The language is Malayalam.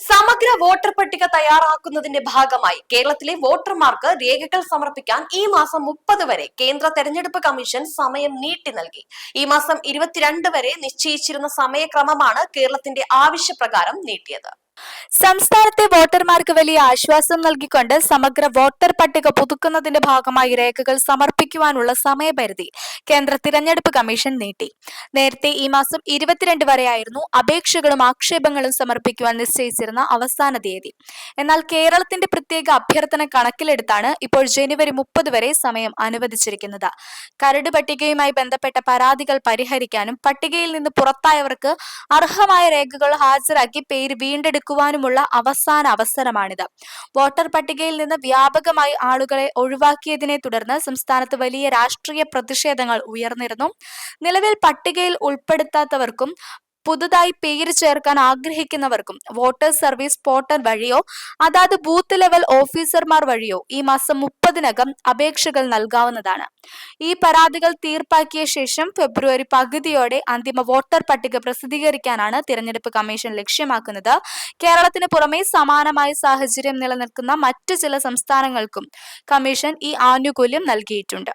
സമഗ്ര വോട്ടർ പട്ടിക തയ്യാറാക്കുന്നതിന്റെ ഭാഗമായി കേരളത്തിലെ വോട്ടർമാർക്ക് രേഖകൾ സമർപ്പിക്കാൻ ഈ മാസം മുപ്പത് വരെ കേന്ദ്ര തെരഞ്ഞെടുപ്പ് കമ്മീഷൻ സമയം നീട്ടി നൽകി. ഈ മാസം ഇരുപത്തിരണ്ട് വരെ നിശ്ചയിച്ചിരുന്ന സമയക്രമമാണ് കേരളത്തിന്റെ ആവശ്യപ്രകാരം നീട്ടിയത്. സംസ്ഥാനത്തെ വോട്ടർമാർക്ക് വലിയ ആശ്വാസം നൽകിക്കൊണ്ട് സമഗ്ര വോട്ടർ പട്ടിക പുതുക്കുന്നതിന്റെ ഭാഗമായി രേഖകൾ സമർപ്പിക്കുവാനുള്ള സമയപരിധി കേന്ദ്ര തിരഞ്ഞെടുപ്പ് കമ്മീഷൻ നീട്ടി. നേരത്തെ ഈ മാസം ഇരുപത്തിരണ്ട് വരെയായിരുന്നു അപേക്ഷകളും ആക്ഷേപങ്ങളും സമർപ്പിക്കുവാൻ നിശ്ചയിച്ചിരുന്ന അവസാന തീയതി. എന്നാൽ കേരളത്തിന്റെ പ്രത്യേക അഭ്യർത്ഥന കണക്കിലെടുത്താണ് ഇപ്പോൾ ജനുവരി മുപ്പത് വരെ സമയം അനുവദിച്ചിരിക്കുന്നത്. കരട് പട്ടികയുമായി ബന്ധപ്പെട്ട പരാതികൾ പരിഹരിക്കാനും പട്ടികയിൽ നിന്ന് പുറത്തായവർക്ക് അർഹമായ രേഖകൾ ഹാജരാക്കി പേര് വീണ്ടെടുക്കുവാനുമുള്ള അവസാന അവസരമാണിത്. വോട്ടർ പട്ടികയിൽ നിന്ന് വ്യാപകമായി ആളുകളെ ഒഴിവാക്കിയതിനെ തുടർന്ന് സംസ്ഥാനത്ത് വലിയ രാഷ്ട്രീയ പ്രതിഷേധങ്ങൾ ഉയർന്നിരുന്നു. നിലവിൽ പട്ടികയിൽ ഉൾപ്പെടുത്താത്തവർക്കും പുതുതായി പേര് ചേർക്കാൻ ആഗ്രഹിക്കുന്നവർക്കും വോട്ടേഴ്സ് സർവീസ് പോർട്ടൽ വഴിയോ അതാത് ബൂത്ത് ലെവൽ ഓഫീസർമാർ വഴിയോ ഈ മാസം മുപ്പതിനകം അപേക്ഷകൾ നൽകാവുന്നതാണ്. ഈ പരാതികൾ തീർപ്പാക്കിയ ശേഷം ഫെബ്രുവരി പകുതിയോടെ അന്തിമ വോട്ടർ പട്ടിക പ്രസിദ്ധീകരിക്കാനാണ് തിരഞ്ഞെടുപ്പ് കമ്മീഷൻ ലക്ഷ്യമാക്കുന്നത്. കേരളത്തിന് പുറമെ സമാനമായ സാഹചര്യം നിലനിൽക്കുന്ന മറ്റു ചില സംസ്ഥാനങ്ങൾക്കും കമ്മീഷൻ ഈ ആനുകൂല്യം നൽകിയിട്ടുണ്ട്.